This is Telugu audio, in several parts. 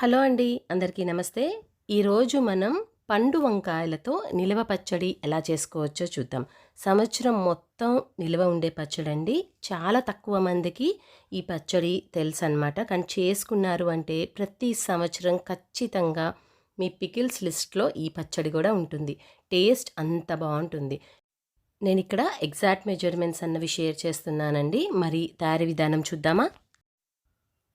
హలో అండి అందరికీ నమస్తే. ఈరోజు మనం పండు వంకాయలతో నిలవ పచ్చడి ఎలా చేసుకోవచ్చో చూద్దాం. సంవత్సరం మొత్తం నిల్వ ఉండే పచ్చడి అండి చాలా తక్కువ మందికి ఈ పచ్చడి తెలుసు అనమాట కానీ చేసుకున్నారు అంటే ప్రతి సంవత్సరం ఖచ్చితంగా మీ పికిల్స్ లిస్ట్లో ఈ పచ్చడి కూడా ఉంటుంది. టేస్ట్ అంత బాగుంటుంది. నేను ఇక్కడ ఎగ్జాక్ట్ మెజర్మెంట్స్ అన్నవి షేర్ చేస్తున్నానండి. మరి తయారీ విధానం చూద్దామా?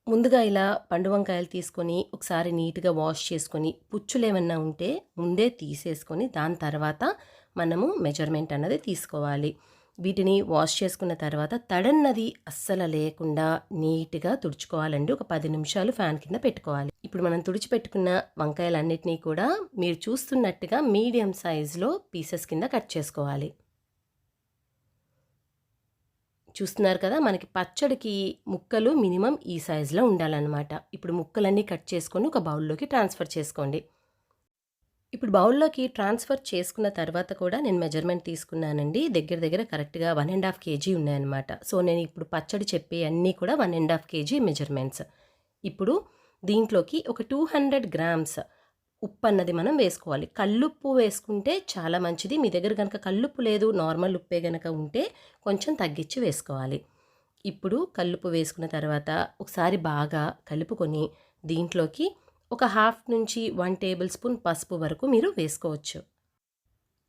ముందుగా ఇలా పండు వంకాయలు తీసుకొని ఒకసారి నీట్గా వాష్ చేసుకొని పుచ్చులు ఏమన్నా ఉంటే ముందే తీసేసుకొని దాని తర్వాత మనము మెజర్మెంట్ అన్నది తీసుకోవాలి. వీటిని వాష్ చేసుకున్న తర్వాత తడన్నది అస్సలు లేకుండా నీట్గా తుడుచుకోవాలండి. ఒక పది నిమిషాలు ఫ్యాన్ కింద పెట్టుకోవాలి. ఇప్పుడు మనం తుడిచిపెట్టుకున్న వంకాయలన్నిటినీ కూడా మీరు చూస్తున్నట్టుగా మీడియం సైజులో పీసెస్ కింద కట్ చేసుకోవాలి. చూస్తున్నారు కదా మనకి పచ్చడికి ముక్కలు మినిమం ఈ సైజులో ఉండాలన్నమాట. ఇప్పుడు ముక్కలన్నీ కట్ చేసుకొని ఒక బౌల్లోకి ట్రాన్స్ఫర్ చేసుకోండి. ఇప్పుడు బౌల్లోకి ట్రాన్స్ఫర్ చేసుకున్న తర్వాత కూడా నేను మెజర్మెంట్ తీసుకున్నానండి. దగ్గర దగ్గర కరెక్ట్గా వన్ అండ్ హాఫ్ కేజీ ఉన్నాయన్నమాట. సో నేను ఇప్పుడు పచ్చడి చెప్పే అన్నీ కూడా one and half KG measurements. ఇప్పుడు దీంట్లోకి ఒక టూ హండ్రెడ్ గ్రామ్స్ ఉప్పు అన్నది మనం వేసుకోవాలి. కల్లుప్పు వేసుకుంటే చాలా మంచిది. మీ దగ్గర కనుక కల్లుప్పు లేదు నార్మల్ ఉప్పే కనుక ఉంటే కొంచెం తగ్గించి వేసుకోవాలి. ఇప్పుడు కల్లుప్పు వేసుకున్న తర్వాత ఒకసారి బాగా కలుపుకొని దీంట్లోకి ఒక హాఫ్ నుంచి వన్ టేబుల్ స్పూన్ పసుపు వరకు మీరు వేసుకోవచ్చు.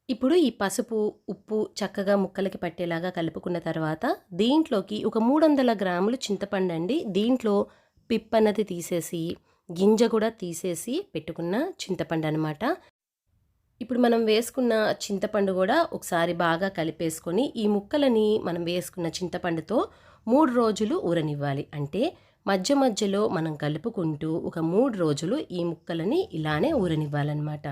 ఇప్పుడు ఈ పసుపు ఉప్పు చక్కగా ముక్కలకి పట్టేలాగా కలుపుకున్న తర్వాత దీంట్లోకి ఒక మూడు వందల గ్రాములు చింతపండు అండి. దీంట్లో పిప్పన్నది తీసేసి గింజ కూడా తీసేసి పెట్టుకున్న చింతపండు అనమాట ఇప్పుడు మనం వేసుకున్న చింతపండు కూడా ఒకసారి బాగా కలిపేసుకొని ఈ ముక్కలని మనం వేసుకున్న చింతపండుతో మూడు రోజులు ఊరనివ్వాలి. అంటే మధ్య మధ్యలో మనం కలుపుకుంటూ ఒక మూడు రోజులు ఈ ముక్కలని ఇలానే ఊరనివ్వాలన్నమాట.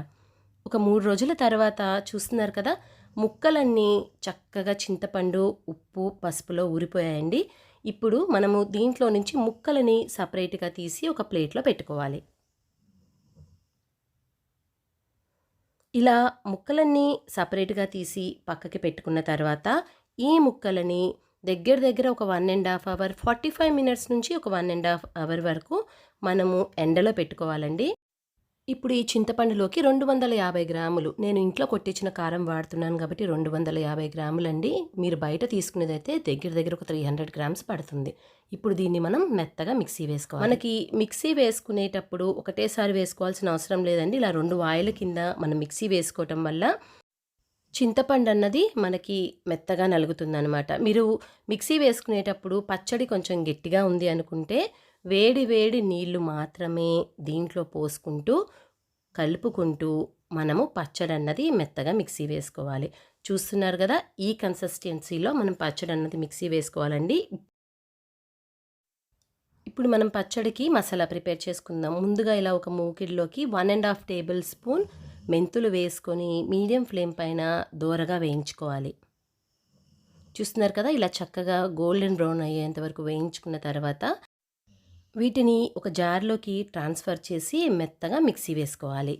ఒక మూడు రోజుల తర్వాత చూస్తున్నారు కదా ముక్కలన్నీ చక్కగా చింతపండు ఉప్పు పసుపులో ఊరిపోయాయండి. ఇప్పుడు మనము దీంట్లో నుంచి ముక్కలని సపరేట్గా తీసి ఒక ప్లేట్లో పెట్టుకోవాలి. ఇలా ముక్కలన్నీ సపరేట్గా తీసి పక్కకి పెట్టుకున్న తర్వాత ఈ ముక్కలని దగ్గర దగ్గర ఒక one and half hour forty five minutes నుంచి ఒక వన్ అండ్ హాఫ్ అవర్ వరకు మనము ఎండలో పెట్టుకోవాలండి. ఇప్పుడు ఈ చింతపండులోకి రెండు వందల యాభై గ్రాములు. నేను ఇంట్లో కొట్టించిన కారం వాడుతున్నాను కాబట్టి రెండు వందల యాభై గ్రాములండి. మీరు బయట తీసుకునేదైతే దగ్గర దగ్గర ఒక త్రీ హండ్రెడ్ గ్రామ్స్ పడుతుంది. ఇప్పుడు దీన్ని మనం మెత్తగా మిక్సీ వేసుకోవాలి. మనకి మిక్సీ వేసుకునేటప్పుడు ఒకటేసారి వేసుకోవాల్సిన అవసరం లేదండి. ఇలా రెండు వాయిల కింద మనం మిక్సీ వేసుకోవటం వల్ల చింతపండు అన్నది మనకి మెత్తగా నలుగుతుందనమాట మీరు మిక్సీ వేసుకునేటప్పుడు పచ్చడి కొంచెం గట్టిగా ఉంది అనుకుంటే వేడి వేడి నీళ్ళు మాత్రమే దీంట్లో పోసుకుంటూ కలుపుకుంటూ మనము పచ్చడి అన్నది మెత్తగా మిక్సీ వేసుకోవాలి. చూస్తున్నారు కదా ఈ కన్సిస్టెన్సీలో మనం పచ్చడి అన్నది మిక్సీ వేసుకోవాలండి. ఇప్పుడు మనం పచ్చడికి మసాలా ప్రిపేర్ చేసుకుందాం. ముందుగా ఇలా ఒక మూకిడిలోకి one and half tablespoon మెంతులు వేసుకొని మీడియం ఫ్లేమ్ పైన దూరగా వేయించుకోవాలి. చూస్తున్నారు కదా ఇలా చక్కగా గోల్డెన్ బ్రౌన్ అయ్యేంత వరకు వేయించుకున్న తర్వాత వీటిని ఒక జార్లోకి ట్రాన్స్ఫర్ చేసి మెత్తగా మిక్సీ వేసుకోవాలి.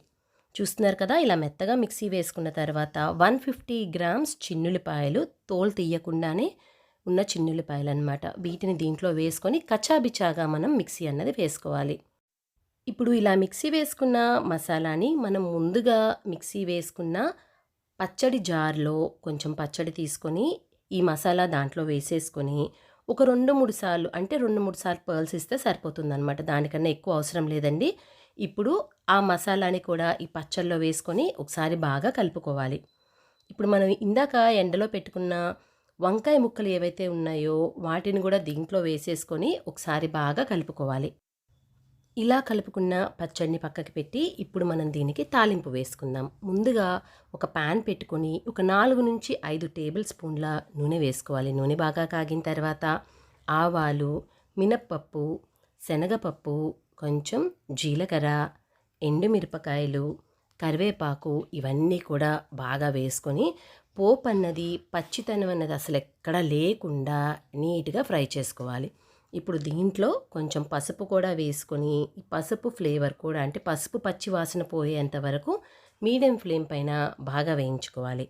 చూస్తున్నారు కదా ఇలా మెత్తగా మిక్సీ వేసుకున్న తర్వాత వన్ ఫిఫ్టీ గ్రామ్స్ చిన్నులిపాయలు తోలు తీయకుండానే ఉన్న చిన్నులిపాయలు అనమాట వీటిని దీంట్లో వేసుకొని కచాబిచాగా మనం మిక్సీ అన్నది వేసుకోవాలి. ఇప్పుడు ఇలా మిక్సీ వేసుకున్న మసాలాని మనం ముందుగా మిక్సీ వేసుకున్న పచ్చడి జార్లో కొంచెం పచ్చడి తీసుకొని ఈ మసాలా దాంట్లో వేసేసుకొని ఒక రెండు మూడు సార్లు అంటే రెండు మూడు సార్లు పర్ల్స్ ఇస్తే సరిపోతుందనమాట దానికన్నా ఎక్కువ అవసరం లేదండి. ఇప్పుడు ఆ మసాలాని కూడా ఈ పచ్చళ్ళలో వేసుకొని ఒకసారి బాగా కలుపుకోవాలి. ఇప్పుడు మనం ఇందాక ఎండలో పెట్టుకున్న వంకాయ ముక్కలు ఏవైతే ఉన్నాయో వాటిని కూడా దీంట్లో వేసేసుకొని ఒకసారి బాగా కలుపుకోవాలి. ఇలా కలుపుకున్న పచ్చడిని పక్కకి పెట్టి ఇప్పుడు మనం దీనికి తాలింపు వేసుకుందాం. ముందుగా ఒక ప్యాన్ పెట్టుకొని ఒక నాలుగు నుంచి ఐదు టేబుల్ స్పూన్ల నూనె వేసుకోవాలి. నూనె బాగా కాగిన తర్వాత ఆవాలు మినప్పప్పు శనగపప్పు కొంచెం జీలకర్ర ఎండుమిరపకాయలు కరివేపాకు ఇవన్నీ కూడా బాగా వేసుకొని పోపు అన్నది పచ్చితనం అన్నది అసలు ఎక్కడ లేకుండా నీట్గా ఫ్రై చేసుకోవాలి. ఇప్పుడు దీంట్లో కొంచెం పసుపు కూడా వేసుకొని పసుపు ఫ్లేవర్ కూడా అంటే పసుపు పచ్చి వాసన పోయేంత వరకు మీడియం ఫ్లేమ్ పైన బాగా వేయించుకోవాలి.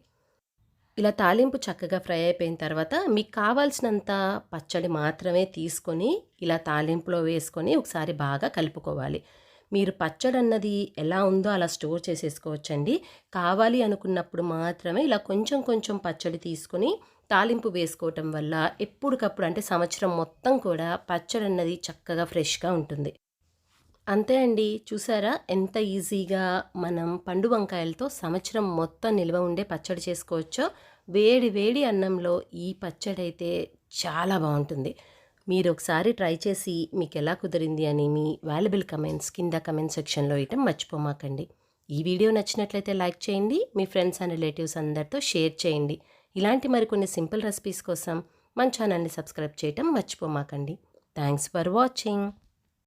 ఇలా తాలింపు చక్కగా ఫ్రై అయిపోయిన తర్వాత మీకు కావాల్సినంత పచ్చడి మాత్రమే తీసుకొని ఇలా తాలింపులో వేసుకొని ఒకసారి బాగా కలుపుకోవాలి. మీరు పచ్చడి అన్నది ఎలా ఉందో అలా స్టోర్ చేసేసుకోవచ్చండి. కావాలి అనుకున్నప్పుడు మాత్రమే ఇలా కొంచెం కొంచెం పచ్చడి తీసుకొని తాలింపు వేసుకోవటం వల్ల ఎప్పటికప్పుడు అంటే సంవత్సరం మొత్తం కూడా పచ్చడి అన్నది చక్కగా ఫ్రెష్గా ఉంటుంది. అంతే అండి. చూసారా? ఎంత ఈజీగా మనం పండు వంకాయలతో సంవత్సరం మొత్తం నిల్వ ఉండే పచ్చడి చేసుకోవచ్చో? వేడి వేడి అన్నంలో ఈ పచ్చడి అయితే చాలా బాగుంటుంది. మీరు ఒకసారి ట్రై చేసి మీకు ఎలా కుదిరింది అని మీ వాల్యుబుల్ కమెంట్స్ కింద కమెంట్ సెక్షన్లో ఇవ్వటం మర్చిపోమాకండి. ఈ వీడియో నచ్చినట్లయితే లైక్ చేయండి. మీ ఫ్రెండ్స్ అండ్ రిలేటివ్స్ అందరితో షేర్ చేయండి. ఇలాంటి మరికొన్ని సింపుల్ రెసిపీస్ కోసం మన ఛానల్ని సబ్స్క్రైబ్ చేయటం మర్చిపోమాకండి. Thanks for watching.